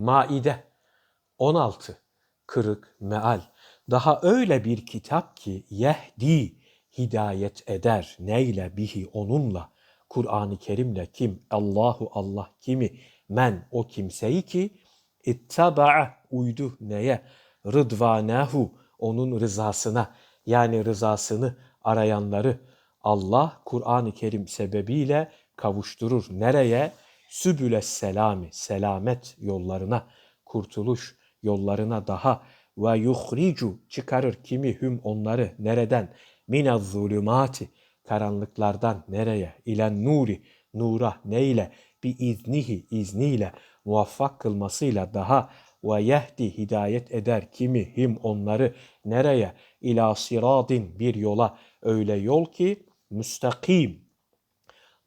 Maide 16 Kırık Meal. Daha öyle bir kitap ki yehdi hidayet eder. Neyle bihi onunla? Kur'an-ı Kerim'le kim? Allahu Allah kimi? Men o kimseyi ki ittaba'a uydu neye? Rıdvanehu onun rızasına. Yani rızasını arayanları Allah Kur'an-ı Kerim sebebiyle kavuşturur. Nereye? Sübüles selami, selamet yollarına, kurtuluş yollarına daha ve yuhricu çıkarır kimi hüm onları nereden? Minaz zulümati karanlıklardan nereye? İlen nuri nura neyle? Bi iznihi izniyle muvaffak kılmasıyla daha ve yehdi hidayet eder kimi him onları nereye? İla siradin bir yola öyle yol ki müstakim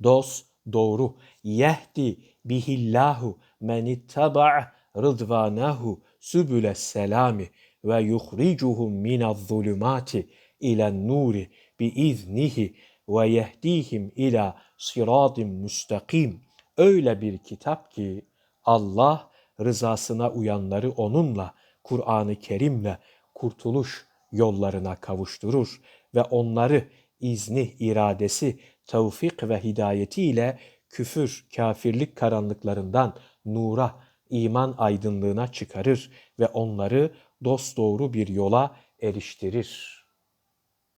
dost doğru. Yehdi bihillahu men ittaba rıdvanahu sübüles selami ve yuhricuhum minaz zulümati ilen nuri bi iznihi ve yehdihim ila siradin müstakim. Öyle bir kitap ki Allah rızasına uyanları onunla Kur'an-ı Kerim'le kurtuluş yollarına kavuşturur ve onları izni, iradesi, tevfik ve hidayetiyle küfür, kafirlik karanlıklarından nura, iman aydınlığına çıkarır ve onları dosdoğru bir yola eriştirir.